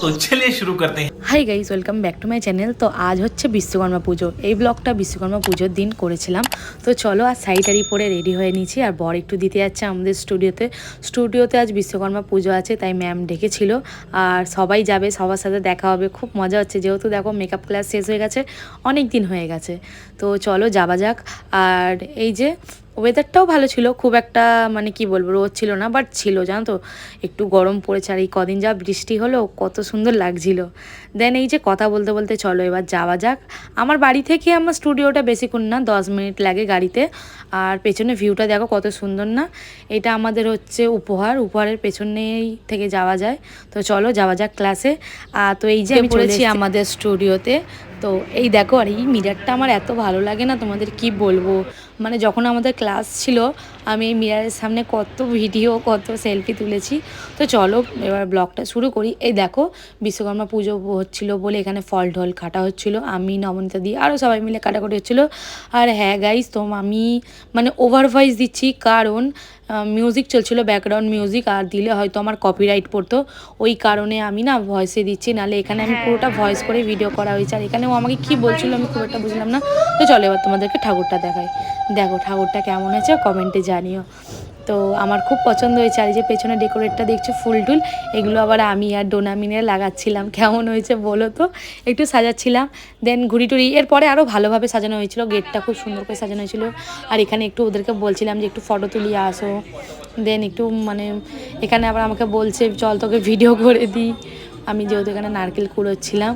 তো চলে শুরু করতে hi guys welcome back to my channel তো আজ হচ্ছে বিশ্বকর্মা পুজো। এই ব্লগটা বিশ্বকর্মা পুজোর দিন করেছিলাম। তো চলো আর শাড়িটারি পরে রেডি হয়ে নিয়েছি। আর বর একটু দিতে যাচ্ছে আমাদের স্টুডিওতে স্টুডিওতে আজ বিশ্বকর্মা পুজো আছে, তাই ম্যাম ডেকেছিল। আর সবাই যাবে, সবার সাথে দেখা হবে। খুব মজা হচ্ছে। যেহেতু দেখো মেকআপ ক্লাস শেষ হয়ে গেছে, অনেক দিন হয়ে গেছে। তো চলো যাওয়া যাক। আর এই যে ওয়েদারটাও ভালো ছিল খুব একটা মানে কি বলব রোদ ছিল না বাট ছিল জানো তো? একটু গরম পড়েছে আর এই কদিন যা বৃষ্টি হলো কত সুন্দর লাগছিল। দেন এই যে কথা বলতে বলতে চলো এবার যাওয়া যাক। আমার বাড়ি থেকে আমার স্টুডিওটা বেশিক্ষণ না দশ মিনিট লাগে গাড়িতে। আর পেছনে ভিউটা দেখো কত সুন্দর না? এটা আমাদের হচ্ছে উপহার উপহারের পেছনেই থেকে যাওয়া যায়। তো চলো যাওয়া যাক ক্লাসে আর তো এই যে আমি চলেছি আমাদের স্টুডিওতে। তো এই দেখো আর এই মিরারটা আমার এত ভালো লাগে না তোমাদের কি বলব? মানে যখন আমাদের ক্লাস ছিল আমি এই মিরারের সামনে কত ভিডিও কত সেলফি তুলেছি। তো চলো এবার ব্লগটা শুরু করি। এই দেখো বিশ্বকর্মা পুজো হচ্ছিল বলে এখানে ফল ঢল কাটা হচ্ছিল। আমি নবনীতা দিয়ে আরও সবাই মিলে কাটাকুটি হচ্ছিল। আর হ্যাঁ গাইজ তো আমি মানে ওভার ভয়েস দিচ্ছি কারণ মিউজিক চলছিল ব্যাকগ্রাউন্ড মিউজিক আর দিলে হয়তো আমার কপিরাইট পড়তো। ওই কারণে আমি না ভয়েসে দিচ্ছি নাহলে এখানে আমি পুরোটা ভয়েস করে ভিডিও করা হয়েছে। আর এখানে ও আমাকে কী বলছিল আমি খুব একটা বুঝলাম না। তো চলো এবার তোমাদেরকে ঠাকুরটা দেখাই। দেখো ঠাকুরটা কেমন হয়েছে, কমেন্টে জানিও। তো আমার খুব পছন্দ হয়েছে, আর যে পেছনে ডেকোরেটটা দেখছ ফুল টুল এগুলো আবার আমি আর ডোনা মিনে লাগাচ্ছিলাম। কেমন হয়েছে বলো তো? একটু সাজাচ্ছিলাম দেন ঘুড়ি টুড়ি এরপরে আরও ভালোভাবে সাজানো হয়েছিল, গেটটা খুব সুন্দর করে সাজানো হয়েছিল। আর এখানে একটু ওদেরকে বলছিলাম যে একটু ফটো তুলিয়ে আসো। দেন একটু মানে এখানে আবার আমাকে বলছে, চল তোকে ভিডিও করে দিই। আমি যেহেতু এখানে নারকেল কুড়োচ্ছিলাম,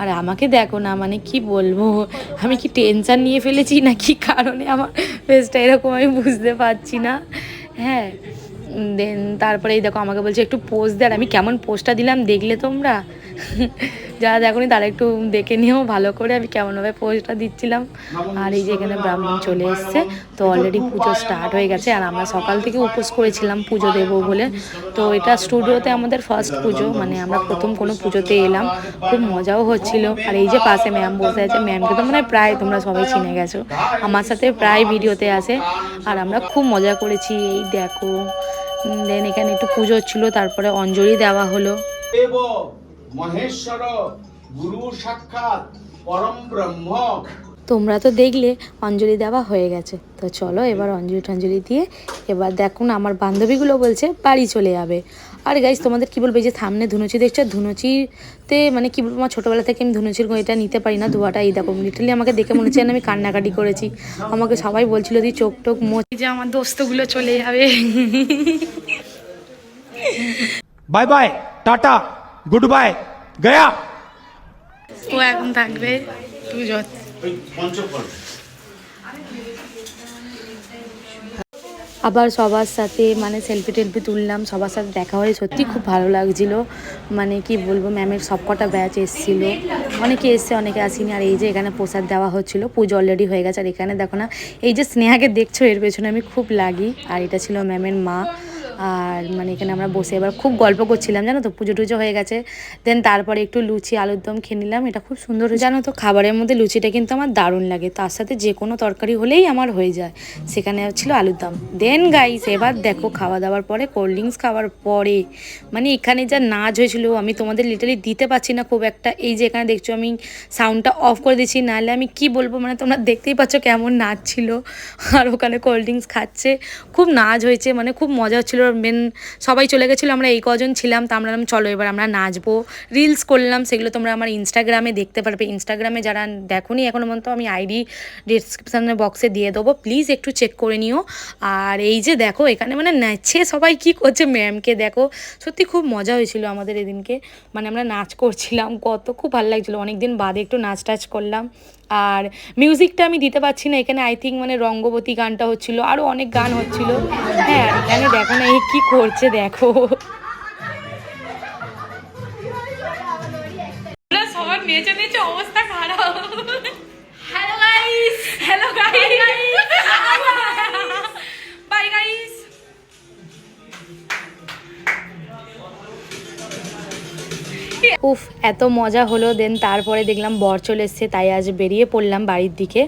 আর আমাকে দেখো না মানে কি বলব? আমি কি টেনশান নিয়ে ফেলেছি না কি কারণে আমার ফেসটা এরকম আমি বুঝতে পারছি না। হ্যাঁ দেন তারপরে এই দেখো আমাকে বলছে, একটু পোস্ট দেয় আমি কেমন পোস্টটা দিলাম, দেখলে তোমরা? যারা দেখোনি তারা একটু দেখে নিও, ভালো করে। আমি কেমনভাবে পোজটা দিচ্ছিলাম। আর এই যে এখানে ব্রাহ্মণ চলে এসছে, তো অলরেডি পুজো স্টার্ট হয়ে গেছে। আর আমরা সকাল থেকে উপোস করেছিলাম পুজো দেবো বলে। তো এটা স্টুডিওতে আমাদের ফার্স্ট পুজো মানে আমরা প্রথম কোনো পুজোতে এলাম। খুব মজাও হচ্ছিল। আর এই যে পাশে ম্যাম বসে আছে ম্যামকে তো মানে প্রায় তোমরা সবাই চিনে গেছো। আমার সাথে প্রায় ভিডিওতে আসে। আর আমরা খুব মজা করেছি। এই দেখো দেন এখানে একটু পুজো ছিল তারপরে অঞ্জলি দেওয়া হলো। মহেশ্বর গুরু সাক্ষাৎ পরম ব্রহ্ম। তোমরা তো দেখলে অঞ্জলি দেওয়া হয়ে গেছে। তো চলো এবার অঞ্জলি টঞ্জলি দিয়ে এবার দেখুন আমার বান্ধবীগুলো বলছে বাড়ি চলে যাবে। আর গাইজ তোমাদের কি বলবে যে সামনে ধুনুচি দেখছ? ধুনুচিতে মানে কি বলব আমার ছোটোবেলা থেকে আমি ধুনুচির এটা নিতে পারি না ধোয়াটা এই দেখো লিটারলি আমাকে দেখে মনে হচ্ছে আমি কান্নাকাটি করেছি। আমাকে সবাই বলছিল দি চোখ টোক মোচি যে আমার দোস্তগুলো চলে যাবে। Bye bye tata. Good bye Gaya. ও এখন থাকবে। তুই যত আবার সবার সাথে মানে সেলফি টেলফি তুললাম সবার সাথে দেখা হয়ে সত্যি খুব ভালো লাগছিল। মানে কি বলব ম্যামের সব কটা ব্যাচ এসেছিল। অনেকে এসছে অনেকে আসেনি। আর এই যে এখানে প্রসাদ দেওয়া হচ্ছিল পুজো অলরেডি হয়ে গেছে। আর এখানে দেখো না এই যে স্নেহাকে দেখছ এর পেছনে আমি খুব লাগি। আর এটা ছিল ম্যামের মা। আর মানে এখানে আমরা বসে এবার খুব গল্প করছিলাম, জানো তো? পুজো টুজো হয়ে গেছে। দেন তারপরে একটু লুচি, আলুর দম খেয়ে নিলাম। এটা খুব সুন্দর। জানো তো, খাবারের মধ্যে লুচিটা কিন্তু আমার দারুণ লাগে। তার সাথে যে কোনো তরকারি হলেই আমার হয়ে যায়। সেখানে ছিল আলুর দম। দেন গাইস এবার দেখো, খাওয়া দাওয়ার পরে কোল্ড ড্রিঙ্কস খাওয়ার পরে মানে এখানে যা নাচ হয়েছিল, আমি তোমাদের লিটালি দিতে পারছি না খুব একটা। এই যে এখানে দেখছ, আমি সাউন্ডটা অফ করে দিচ্ছি। নাহলে আমি কি বলব? মানে তোমরা দেখতেই পাচ্ছ কেমন নাচ ছিল। আর ওখানে কোল্ড ড্রিঙ্কস খাচ্ছে। খুব নাচ হয়েছে মানে খুব মজা হচ্ছিল। মেন সবাই চলে গেছিল, আমরা এই কজন ছিলাম, তা আমরা চলো এবার আমরা নাচবো। রিলস করলাম, সেগুলো তোমরা আমার ইনস্টাগ্রামে দেখতে পারবে। ইনস্টাগ্রামে যারা দেখোনি এখনও পর্যন্ত, আমি আইডি ডিসক্রিপশানের বক্সে দিয়ে দেবো। প্লিজ একটু চেক করে নিও। আর এই যে দেখো, এখানে মানে নাচছে সবাই কি করছে ম্যামকে দেখো। সত্যি খুব মজা হয়েছিল আমাদের এদিনকে। মানে আমরা নাচ করছিলাম, কত খুব ভালো লাগছিল। অনেক দিন বাদে একটু নাচ টাচ করলাম। আর মিউজিকটা আমি দিতে পারছি না। এখানে আই থিঙ্ক মানে রঙ্গবতী গানটা হচ্ছিল আরও অনেক গান হচ্ছিল। হ্যাঁ এখানে দেখো না এই কী করছে দেখো। নেচে নেচে অবস্থা উফ, এত মজা হলো। দেন তারপরে দেখলাম বর চলে এসছে, তাই আজ বেরিয়ে পড়লাম বাড়ির দিকে।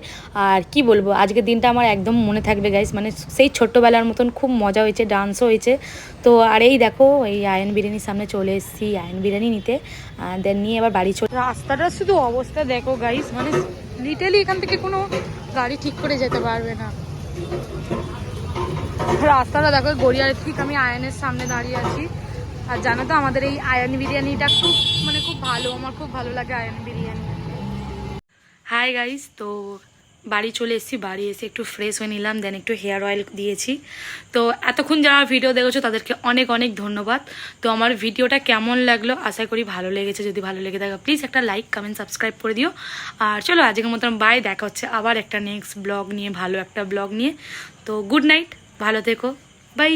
আর কি বলব, আজকের দিনটা আমার একদম মনে থাকবে গাইস মানে সেই ছোট্টবেলার মতন খুব মজা হয়েছে ডান্সও হয়েছে। তো আর এই দেখো, এই আয়ন বিরিয়ানির সামনে চলে এসেছি আয়ন বিরিয়ানি নিতে। দেন নিয়ে এবার বাড়ি চলে রাস্তাটা শুধু অবস্থা দেখো গাইস মানে লিটালি এখান থেকে কোনো গাড়ি ঠিক করে যেতে পারবে না। রাস্তাটা দেখো গড়িয়ার ঠিক আমি আয়নের সামনে দাঁড়িয়ে আছি। আর জানো তো, আমাদের এই আয়ন বিরিয়ানিটা খুব মানে খুব ভালো, আমার খুব ভালো লাগে আয়ন বিরিয়ানি। হাই গাইস তো বাড়ি চলে এসেছি, বাড়ি এসে একটু ফ্রেশ হয়ে নিলাম দেন একটু হেয়ার অয়েল দিয়েছি। তো এতক্ষণ যারা ভিডিও দেখেছ, তাদেরকে অনেক অনেক ধন্যবাদ। তো আমার ভিডিওটা কেমন লাগল, আশা করি ভালো লেগেছে। যদি ভালো লেগে থাকে প্লিজ একটা লাইক কমেন্ট সাবস্ক্রাইব করে দিও। আর চলো, আজকের মতন বাই দেখা হচ্ছে আবার একটা নেক্সট ব্লগ নিয়ে, ভালো একটা ব্লগ নিয়ে। তো গুড নাইট ভালো থেকো বাই